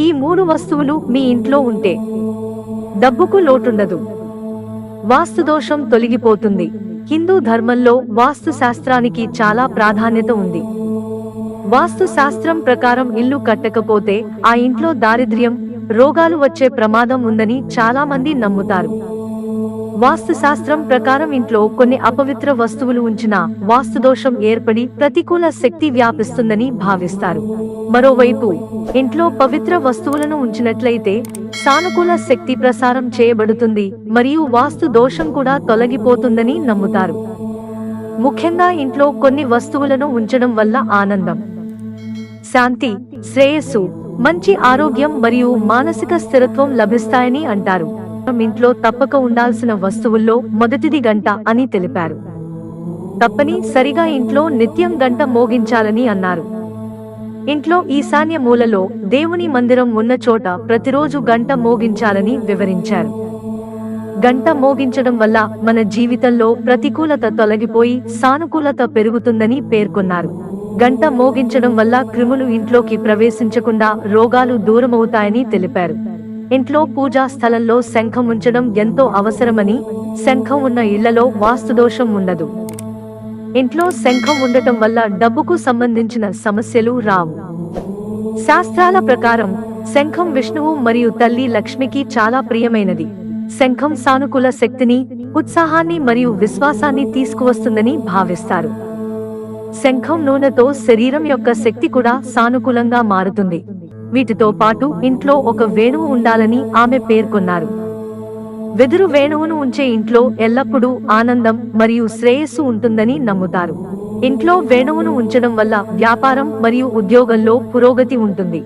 ఈ మూడు వస్తువులు మీ ఇంట్లో ఉంటే డబ్బుకు లోటుండదు. వాస్తు దోషం తొలగిపోతుంది. హిందూ ధర్మంలో వాస్తు శాస్త్రానికి చాలా ప్రాధాన్యత ఉంది. వాస్తు శాస్త్రం ప్రకారం ఇల్లు కట్టకపోతే ఆ ఇంట్లో దారిద్ర్యం రోగాలు వచ్చే ప్రమాదం ఉందని చాలా మంది నమ్ముతారు. వాస్తు శాస్త్రం ప్రకారం ఇంట్లో కొన్ని అపవిత్ర వస్తువులు ఉంచినా వాస్తు దోషం ఏర్పడి ప్రతికూల శక్తి వ్యాపిస్తుందని భావిస్తారు. మరోవైపు ఇంట్లో పవిత్ర వస్తువులను ఉంచినట్లయితే సానుకూల శక్తి ప్రసారం చేయబడుతుంది మరియు వాస్తు దోషం కూడా తొలగిపోతుందని నమ్ముతారు. ముఖ్యంగా ఇంట్లో కొన్ని వస్తువులను ఉంచడం వల్ల ఆనందం శాంతి శ్రేయస్సు మంచి ఆరోగ్యం మరియు మానసిక స్థిరత్వం లభిస్తాయని అంటారు. ఇంట్లో తప్పక ఉండాల్సిన వస్తువుల్లో మొదటిది గంట అని తెలిపారు. తప్పని సరిగా ఇంట్లో నిత్యం గంట మోగించాలని అన్నారు. ఇంట్లో ఈశాన్య మూలలో దేవుని మందిరం ఉన్న చోట ప్రతిరోజు గంట మోగించాలని వివరించారు. గంట మోగించడం వల్ల మన జీవితంలో ప్రతికూలత తొలగిపోయి సానుకూలత పెరుగుతుందని పేర్కొన్నారు. గంట మోగించడం వల్ల క్రిములు ఇంట్లోకి ప్రవేశించకుండా రోగాలు దూరమవుతాయని తెలిపారు. ఇంట్లో పూజా స్థలంలో శంఖం ఉంచడం ఎంతో అవసరమని శంఖం ఉన్న ఇళ్ళలో వాస్తుదోషం ఉండదు. ఇంట్లో శంఖం ఉండటం వల్ల డబ్బుకు సంబంధించిన సమస్యలు రావు. శాస్త్రాల ప్రకారం శంఖం విష్ణువు మరియు తల్లి లక్ష్మికి చాలా ప్రియమైనది. శంఖం సానుకూల శక్తిని ఉత్సాహాన్ని మరియు విశ్వాసాన్ని తీసుకువస్తుందని భావిస్తారు. శంఖం నూనెతో శరీరం యొక్క శక్తి కూడా సానుకూలంగా మారుతుంది. వీటితో పాటు ఇంట్లో ఒక వేణువు ఉండాలని ఆమె పేర్కొన్నారు. వెదురు వేణువును ఉంచే ఇంట్లో ఎల్లప్పుడూ ఆనందం మరియు శ్రేయస్సు ఉంటుందని నమ్ముతారు. ఇంట్లో వేణువును ఉంచడం వల్ల వ్యాపారం మరియు ఉద్యోగంలో పురోగతి ఉంటుంది.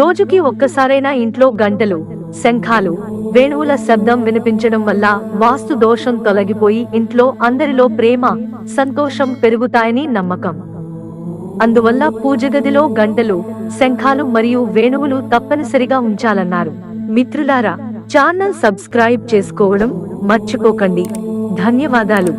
రోజుకి ఒక్కసారైనా ఇంట్లో గంటలు శంఖాలు వేణువుల శబ్దం వినిపించడం వల్ల వాస్తు దోషం తొలగిపోయి ఇంట్లో అందరిలో ప్రేమ సంతోషం పెరుగుతాయని నమ్మకం. అందువల్ల పూజగదిలో గంటలు శంఖాలు మరియు వేణువులు తప్పనిసరిగా ఉంచాలన్నారు. మిత్రులారా ఛానల్ సబ్స్క్రైబ్ చేసుకోవడం మర్చిపోకండి. ధన్యవాదాలు.